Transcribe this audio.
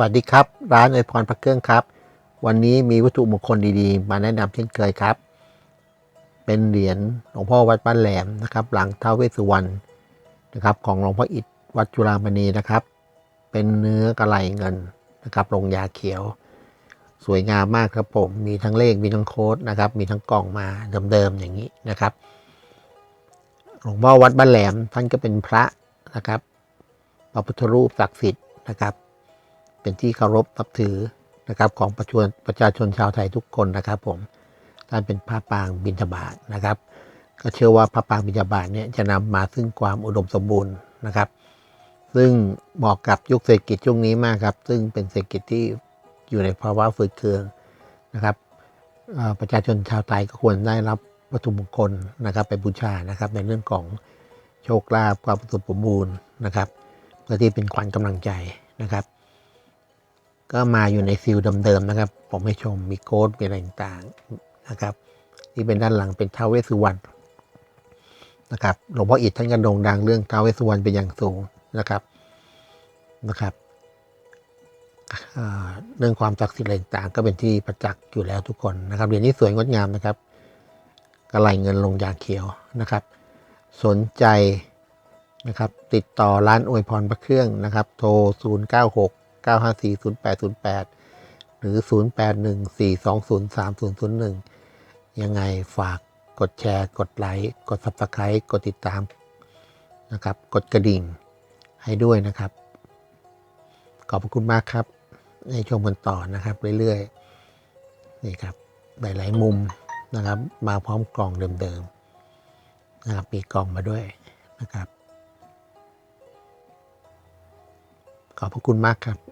วัสดีครับ ร้านอวยพรพระเครื่องครับ วันนี้มีวัตถุมงคลดีๆ มาแนะนำเช่นเคยครับ เป็นเหรียญหลวงพ่อวัดบ้านแหลมนะครับ หลังท้าวเวสสุวรรณนะครับ ของหลวงพ่ออิฐวัดจุฬามณีนะครับ เป็นเนื้อกระไหลเงินนะครับลงยาเขียว สวยงามมากครับผม มีทั้งเลขมีทั้งโค้ดนะครับ มีทั้งกล่องมาเดิมๆอย่างนี้นะครับ หลวงพ่อวัดบ้านแหลมท่านก็เป็นพระนะครับพระพุทธรูปศักดิ์สิทธิ์นะครับ เป็นที่เคารพนับถือนะครับของประชาชนประชาชนชาวไทยทุกคนนะครับผมท่านเป็นพระปางบิณฑบาตนะครับ ก็เชื่อว่าพระปางบิณฑบาตเนี่ยจะนำมาซึ่งความอุดมสมบูรณ์นะครับ ซึ่งเหมาะกับยุคเศรษฐกิจช่วงนี้มากครับ ซึ่งเป็นเศรษฐกิจที่อยู่ในภาวะฝืดเคืองนะครับประชาชนชาวไทยก็ควรได้รับวัตถุมงคลนะครับไปบูชานะครับ ในเรื่องของโชคลาภความสุขสมบูรณ์นะครับเพื่อที่เป็นขวัญกำลังใจนะครับ ก็มาอยู่ในซิลเดิมๆนะครับ ผมให้ชมมีโค้ดมีอะไรต่างๆนะครับ ที่เป็นด้านหลังเป็นท้าวเวสสุวรรณนะครับหลวงพ่ออิฐท่านก็โด่งดังเรื่องท้าวเวสสุวรรณเป็นอย่างสูงนะครับนะครับเรื่องความศักดิ์สิทธิ์อะไรต่างๆก็เป็นที่ประจักษ์อยู่แล้วทุกคนนะครับเหรียญนี้สวยงดงามนะครับกระไหลเงินลงยาเขียวนะครับ สนใจนะครับ ติดต่อร้านอวยพรพระเครื่องนะครับ โทร 0 9 6 9 5 4 0 8 0 8 หรือ 0 8 1 4 2 0 3 0 0 1 ยังไงฝากกดแชร์ กดไลค์ กด Subscribe กดติดตามนะครับ กดกระดิ่งให้ด้วยนะครับ ขอบคุณมากครับ ในชมกันต่อนะครับ เรื่อยๆ นี่ครับ หลายๆมุมนะครับ มาพร้อมกล่องเดิมๆนะครับมีกล่องมาด้วยนะครับ ขอบพระคุณมากครับ